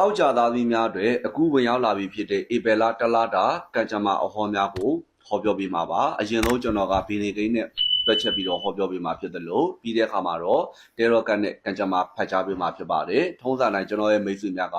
တောက်ကြသားသမီးများအတွက်အခုဝင်ရောက်လာပြီဖြစ်တဲ့ဧပြီလတလတာကံကြမ္မာအဟောများကိုဟောပြောပေးမှာပါအရင်ဆုံးကျွန်တော်ကဘီနေကိန်းနဲ့တွက်ချက်ပြီးတော့ဟောပြောပေးမှာဖြစ်တယ်လို့ပြီးတဲ့အခါမှာတော့တေရောကတ်နဲ့ကံကြမ္မာဖတ်ကြားပေးမှာဖြစ်ပါတယ်ထုံးစံတိုင်းကျွန်တော်ရဲ့မိတ်ဆွေများက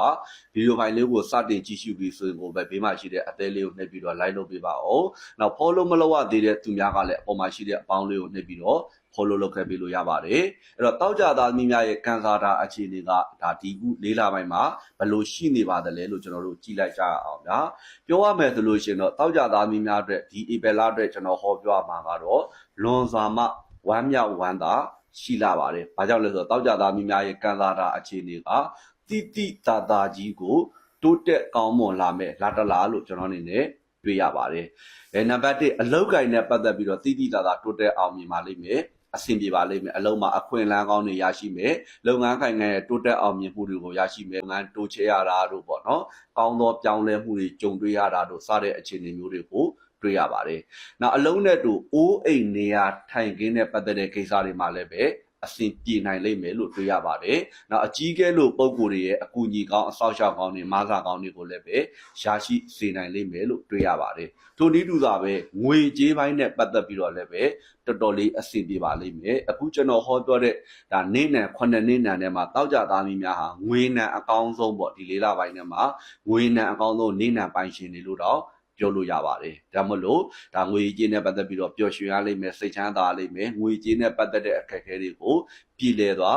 ဗီဒီယိုဖိုင်လေးကိုစတင်ကြည့်ရှုပြီးဆိုရင်ကိုပဲဘေးမှာရှိတဲ့အသေးလေးကိုနှိပ်ပြီးတော့ like လုပ်ပေးပါအောင်နောက် follow မလုပ်ရသေးတဲ့သူများကလည်းအပေါ်မှာရှိတဲ့အပေါင်းလေးကိုနှိပ်ပြီးတော့ follow လုပ်ခဲ့ပေးလို့ရပါတယ်အဲ့တော့တောက်ကြသားသမီးများရဲ့ကန်စာတာအခြေအနေကဒါဒီခုလေးလပိုင်းမှာဘယ်လိုရှိနေပါသလဲလို့ကျွန်တော်တို့ကြည့်လိုက်ကြရအောင်ဗျာပြောရမယ်ဆိုလို့ရှိရင်တော့တောက်ကြသားသမီးများအတွက်ဒီဧပြီလအတွက်ကျွန်တော်ဟောပြောမှာကတော့လွန်စွာမှဝမ်းမြောက်ဝမ်းသာရှိလာပါတယ်။ဘာကြောင့်လဲဆိုတော့တောက်ကြသားသမီးများရဲ့ကန်စာတာအခြေအနေကတိတိတာတာကြီးကိုတိုးတက်ကောင်းမွန်လာမယ်လာတလားလို့ကျွန်တော်အနေနဲ့တွေ့ရပါတယ်။အဲနံပါတ်1အလောက်ကင်နဲ့ပတ်သက်ပြီးတော့တိတိတာတာတိုးတက်အောင်မြင်ပါလိမ့်မယ်။ အဆင်ပြေပါလိမ့်မယ်အလုံးမှာအခွင့်အလမ်းကောင်းတွေရရှိမယ်လုပ်ငန်းခိုင်ငံရဲ့တိုးတက်အောင်မြင်မှုတွေကိုရရှိမယ်လုပ်ငန်းတိုးချဲ့ရတာတို့ပေါ့နော်ကောင်းသောပြောင်းလဲမှုတွေကြုံတွေ့ရတာတို့စတဲ့အခြေအနေမျိုးတွေကိုတွေ့ရပါတယ်။နောက်အလုံးနဲ့တူအိုးအိမ်နေရာထိုင်ခင်းနဲ့ပတ်သက်တဲ့ကိစ္စတွေမှာလည်းပဲ အဆင်ပြေနိုင်လိမ့်မယ်လို့တွေ့ရပါတယ်။နောက်အကြီးကဲလို့ပုံကိုယ်တွေရဲ့အကူအညီကောင်းအဆောက်အအုံကောင်းတွေမားစာကောင်းတွေကိုလည်းပဲရရှိစေနိုင်လိမ့်မယ်လို့တွေ့ရပါတယ်။ထိုနည်းတူစွာပဲငွေကြေးပိုင်းနဲ့ပတ်သက်ပြီးတော့လည်းပဲတော်တော်လေးအဆင်ပြေပါလိမ့်မယ်။အခုကျွန်တော်ဟောပြောတဲ့ဒါနေနံခုနှစ်နေနံထဲမှာတောက်ကြသားမီးများဟာငွေနံအကောင်းဆုံးပေါ့ဒီလေးလပိုင်းထဲမှာငွေနံအကောင်းဆုံးနေနံပိုင်ရှင်တွေလို့တော့ ပြောလို့ရပါတယ်။ဒါမှမဟုတ်ဒါငွေကြေးနဲ့ပတ်သက်ပြီးတော့ပျော်ရွှင်ရလိမ့်မယ်စိတ်ချမ်းသာရလိမ့်မယ်ငွေကြေးနဲ့ပတ်သက်တဲ့အခက်အခဲတွေကိုပြည်လည်စွာ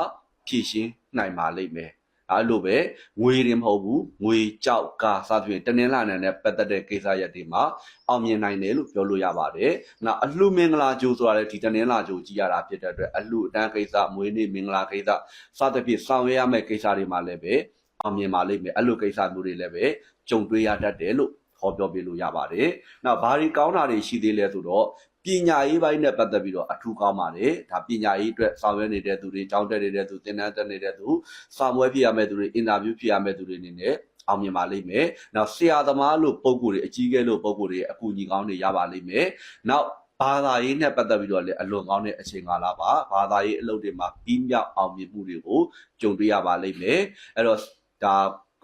ဖြည့်ရှင်းနိုင်ပါလိမ့်မယ်။အဲလိုပဲငွေရင်မဟုတ်ဘူးငွေကြောက်ကာစသဖြင့်တနင်္လာနေ့နဲ့ပတ်သက်တဲ့ကိစ္စရပ်တွေမှာအောင်မြင်နိုင်တယ်လို့ပြောလို့ရပါတယ်။နောက်အလှမင်္ဂလာကြိုးဆိုတာလည်းဒီတနင်္လာကြိုးကြီးရတာဖြစ်တဲ့အတွက်အလှအတန်းကိစ္စမွေးနေ့မင်္ဂလာကိစ္စစသဖြင့်ဆောင်ရွက်ရမယ့်ကိစ္စတွေမှာလည်းပဲအောင်မြင်ပါလိမ့်မယ်အဲ့လိုကိစ္စမျိုးတွေလည်းပဲကြုံတွေ့ရတတ်တယ်လို့ ဟောပြောပြလို့ရပါတယ်။နောက်ဘာတွေကောင်းတာတွေရှိသေးလဲဆိုတော့ပညာရေးပိုင်းနဲ့ပတ်သက်ပြီးတော့အထူးကောင်းပါတယ်။ဒါပညာရေးအတွက်ဆောင်ရွက်နေတဲ့သူတွေ၊ကျောင်းတက်နေတဲ့သူ၊သင်တန်းတက်နေတဲ့သူ၊စာမွဲဖြစ်ရမယ့်သူတွေ၊အင်တာဗျူးဖြစ်ရမယ့်သူတွေအနေနဲ့အောင်မြင်ပါလိမ့်မယ်။နောက်ဆရာသမားလို့ပုံကိုယ်တွေအကြီးအကဲလို့ပုံကိုယ်တွေအကူအညီကောင်းတွေရပါလိမ့်မယ်။နောက်ဘာသာရေးနဲ့ပတ်သက်ပြီးတော့လည်းအလွန်ကောင်းတဲ့အချိန်ကာလပါဘာသာရေးအလုပ်တွေမှာပြီးမြောက်အောင်မြင်မှုတွေကိုကြုံတွေ့ရပါလိမ့်မယ်အဲ့တော့ဒါ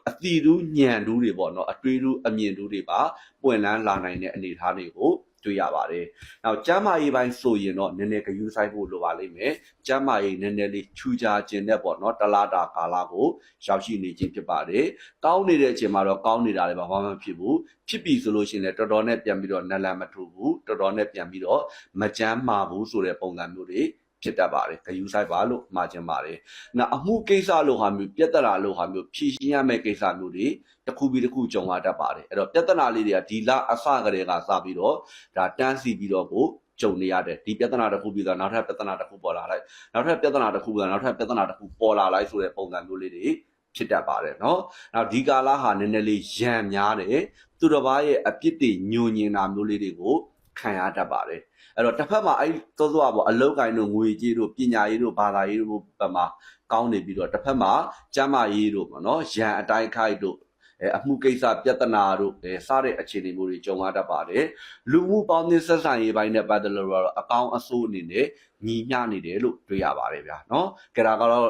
အတိတူးညံတူးတွေပေါ့နော်အတွေးတူးအမြင်တူးတွေပါပွင့်လန်းလာနိုင်တဲ့အနေအထားတွေကိုတွေ့ရပါတယ်။နောက်ကျမ်းမာရေးပိုင်းဆိုရင်တော့နည်းနည်းဂရုစိုက်ဖို့လိုပါလိမ့်မယ်။ကျမ်းမာရေးနည်းနည်းလေးချူချာခြင်းတဲ့ပေါ့နော်တလားတာကာလကိုရောက်ရှိနေခြင်းဖြစ်ပါတယ်။ကောင်းနေတဲ့အချိန်မှာတော့ကောင်းနေတာလည်းဘာမှမဖြစ်ဘူး။ဖြစ်ပြီဆိုလို့ရှိရင်လည်းတော်တော်နဲ့ပြန်ပြီးတော့နလန်မထူဘူး။တော်တော်နဲ့ပြန်ပြီးတော့မကြမ်းမာဘူးဆိုတဲ့ပုံစံမျိုးတွေ ဖြစ်တတ်ပါတယ်ဂယူဆိုင်ပါလို့မှာချင်ပါတယ်။နောက်အမှုကိစ္စလို့ဟာမျိုးပြဿနာလို့ဟာမျိုးဖြေရှင်းရမယ့်ကိစ္စမျိုးတွေတစ်ခုပြီးတစ်ခုကြုံလာတတ်ပါတယ်။အဲ့တော့ပြဿနာလေးတွေကဒီလအစကတည်းကစပြီးတော့ဒါတန်းစီပြီးတော့ကိုကြုံနေရတယ်ဒီပြဿနာတစ်ခုပြီးတော့နောက်ထပ်ပြဿနာတစ်ခုပေါ်လာလိုက်နောက်ထပ်ပြဿနာတစ်ခုပြီးတော့နောက်ထပ်ပြဿနာတစ်ခုပေါ်လာလိုက်ဆိုတဲ့ပုံစံမျိုးလေးတွေဖြစ်တတ်ပါတယ်เนาะနောက်ဒီကာလဟာနည်းနည်းလေးရံများတယ်သူတစ်ပါးရဲ့အပြစ်တွေညှို့ညင်တာမျိုးလေးတွေကိုခံရတတ်ပါတယ် အဲ့တော့တစ်ဖက်မှာအဲ့သောသောပေါ့အလောက်ကိုင်းတို့ငွေကြေးတို့ပညာရေးတို့ဘာသာရေးတို့ဘက်မှာကောင်းနေပြီးတော့တစ်ဖက်မှာကျမ်းမာရေးတို့ပေါ့နော်ရန်အတိုင်းခိုက်တို့အဲအမှုကိစ္စပြဿနာတို့အဲစတဲ့အခြေအနေမျိုးတွေကြုံရတတ်ပါတယ်လူမှုပေါင်းသင်းဆက်ဆံရေးပိုင်းနဲ့ပတ်သက်လို့တော့အကောင်းအဆိုးအနေနဲ့ညီမျှနေတယ်လို့တွေ့ရပါတယ်ဗျာနော်ကြတာကတော့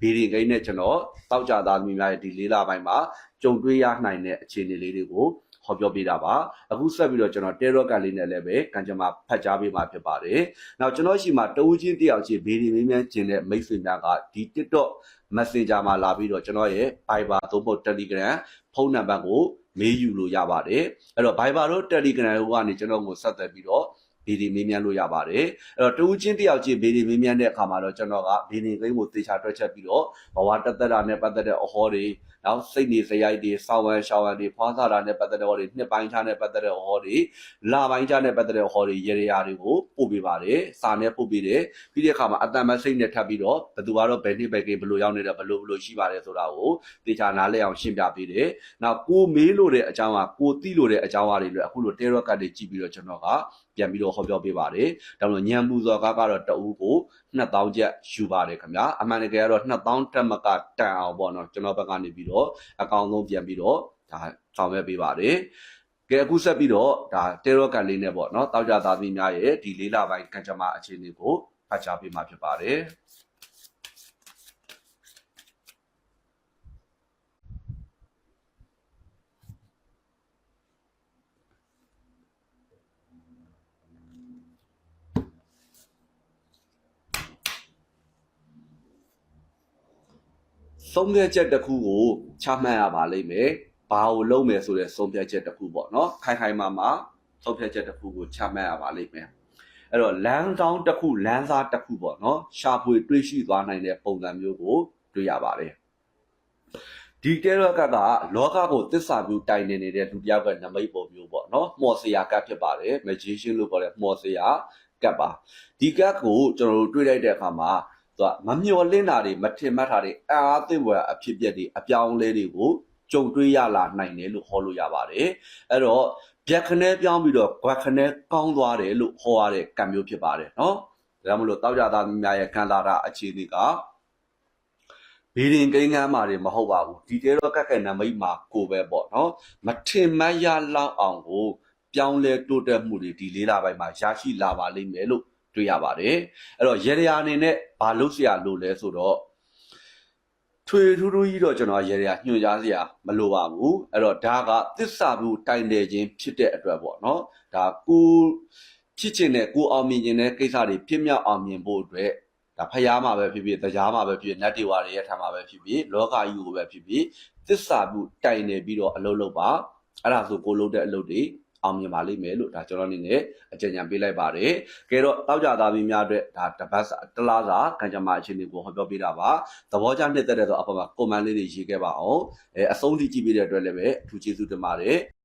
ဗီဒီဂိမ်းနဲ့ကျွန်တော်တောက်ကြသားမိများရဲ့ဒီလေးလပိုင်းမှာကြုံတွေ့ရနိုင်တဲ့အခြေအနေလေးတွေကို ဟောပြောပေးတာပါအခုဆက်ပြီးတော့ကျွန်တော် Terror ကန်လေးနဲ့လည်းပဲကံကြမ္မာဖတ်ကြားပေးမှာဖြစ်ပါတယ်နောက်ကျွန်တော်ရှိမှာတဦးချင်းတယောက်ချင်းဗီဒီမင်းများကျင်တဲ့မိတ်ဆွေများကဒီ TikTok Messenger မှာလာပြီးတော့ကျွန်တော်ရဲ့ Viber သို့မဟုတ် Telegram ဖုန်းနံပါတ်ကိုမေးယူလို့ရပါတယ်အဲ့တော့ Viber တို့ Telegram တို့ကနေကျွန်တော်ကိုဆက်သွယ်ပြီးတော့ ဗီဒီမေးမြန်းလို့ရပါတယ်အဲ့တော့တူးချင်းတယောက်ချင်းဗီဒီမေးမြန်းတဲ့အခါမှာတော့ကျွန်တော်ကဗီဒီကိန်းကိုသေချာတွက်ချက်ပြီးတော့ဘဝတက်တက်တာနဲ့ပတ်သက်တဲ့အဟောတွေနောက်စိတ်နေစရိုက်တွေစောင်းဝမ်းရှောင်းဝမ်းတွေဖွားစားတာနဲ့ပတ်သက်တဲ့ဟောတွေနှစ်ပိုင်းခြားနဲ့ပတ်သက်တဲ့ဟောတွေလပိုင်းခြားနဲ့ပတ်သက်တဲ့ဟောတွေရေရာတွေကိုပို့ပေးပါတယ်စာနဲ့ပို့ပေးတယ်ပြီးတဲ့အခါမှာအတန်မစိတ်နဲ့ထပ်ပြီးတော့ဘယ်သူကတော့ဘယ်နှစ်ဘယ်ကိဘယ်လိုရောက်နေတယ်ဘယ်လိုဘယ်လိုရှိပါတယ်ဆိုတာကိုသေချာနားလည်အောင်ရှင်းပြပေးတယ်နောက်ကိုမေးလို့တဲ့အကြောင်းကကိုသိလို့တဲ့အကြောင်းအရာတွေလည်းအခုလို terror card တွေကြည့်ပြီးတော့ကျွန်တော်က ပြန်ပြီးတော့ဟောပြောပေးပါတယ်ဒါလို့ညံပူဇော်ကားကတော့တအူးကို2000ကျပ်ယူပါတယ်ခင်ဗျာအမှန်တကယ်ကတော့2000တက်မကတန်အောင်ပေါ့နော်ကျွန်တော်ဘက်ကနေပြီးတော့အကောင့်ဆုံးပြန်ပြီးတော့ဒါဆောင်ရွက်ပေးပါတယ်ကဲအခုဆက်ပြီးတော့ဒါတေရောကန်လေးနဲ့ပေါ့နော်တောက်ကြသားသမီးများရဲ့ဒီလေးလပိုင်းကံကြမ္မာအခြေအနေကိုဖတ်ကြားပေးမှာဖြစ်ပါတယ် ဆုံးဖြတ်ချက်တစ်ခုကိုချမှတ်ရပါလိမ့်မယ်ဘာကိုလုပ်မယ်ဆိုတဲ့ဆုံးဖြတ်ချက်တစ်ခုပေါ့နော်ခိုင်ခိုင်မာမာဆုံးဖြတ်ချက်တစ်ခုကိုချမှတ်ရပါလိမ့်မယ်အဲ့တော့လမ်းကြောင်းတစ်ခုလမ်းစားတစ်ခုပေါ့နော်ရှာဖွေတွေးရှိသွားနိုင်တဲ့ပုံစံမျိုးကိုတွေ့ရပါတယ်ဒီတဲရောကကလောကကိုသစ္စာမျိုးတိုင်နေနေတဲ့လူတစ်ယောက်ကနမိတ်ပုံမျိုးပေါ့နော်မှော်စရာကတ်ဖြစ်ပါတယ် magician လို့ခေါ်တဲ့မှော်စရာကတ်ပါဒီကတ်ကိုကျွန်တော်တို့တွေ့လိုက်တဲ့အခါမှာ သူကမမျော်လင့်တာတွေမထင်မှတ်တာတွေအာအသင့်ဘွယ်အဖြစ်အပျက်တွေအပြောင်းအလဲတွေကိုကြုံတွေ့ရလာနိုင်တယ်လို့ဟောလို့ရပါတယ်အဲ့တော့ဗျက်ခနဲပြောင်းပြီးတော့ဘွက်ခနဲကောင်းသွားတယ်လို့ဟောရတဲ့ကံမျိုးဖြစ်ပါတယ်နော်ဒါကြောင့်မလို့တောက်ကြသားများရဲ့ခံလာတာအခြေအနေကဘေးရင်ကိန်းကမ်းမာတွေမဟုတ်ပါဘူးဒီတဲတော့ကက်ကက်နမိတ်မှာကိုပဲပေါ့နော်မထင်မှတ်ရလောက်အောင်ကိုပြောင်းလဲတိုးတက်မှုတွေဒီလေးလပိုင်းမှာရရှိလာပါလိမ့်မယ်လို့ တွေ့ရပါတယ်အဲ့တော့ရေရာအနေနဲ့ဘာလို့ဆရာလို့လဲဆိုတော့ထွေထူးထူးကြီးတော့ကျွန်တော်ရေရာညွှန်ကြားစရာမလိုပါဘူးအဲ့တော့ဒါကသစ္စာဘူးတိုင်တယ်ခြင်းဖြစ်တဲ့အတွက်ပေါ့နော်ဒါကိုဖြစ်ချင်တဲ့ကိုအောင်မြင်ခြင်းတဲ့ကိစ္စတွေပြည့်မြောက်အောင်မြင်ဖို့အတွက်ဒါဖျားမှာပဲဖြစ်ဖြစ်တရားမှာပဲဖြစ်ဖြစ်နတ်တေဝါတွေရဲ့ထံမှာပဲဖြစ်ဖြစ်လောကကြီးကိုပဲဖြစ်ဖြစ်သစ္စာဘူးတိုင်တယ်ပြီးတော့အလုပ်လုပ်ပါအဲ့ဒါဆိုကိုလုပ်တဲ့အလုပ်တွေ အောင်မြင်ပါလိမ့်မယ်လို့ဒါကျွန်တော်အနေနဲ့အကြံဉာဏ်ပေးလိုက်ပါတယ်။ကဲတော့တောက်ကြသားပြီးများအတွက်ဒါတပတ်စာတလားစာခံကြမှာအခြေအနေကိုဟောပြောပေးတာပါ။သဘောကျနှစ်သက်တဲ့ဆိုအပေါ်မှာကွန်မန့်လေးတွေရေးခဲ့ပါအောင်။အဲအဆုံးထိကြည့်ပေးတဲ့အတွက်လည်းပဲအထူးကျေးဇူးတင်ပါတယ်။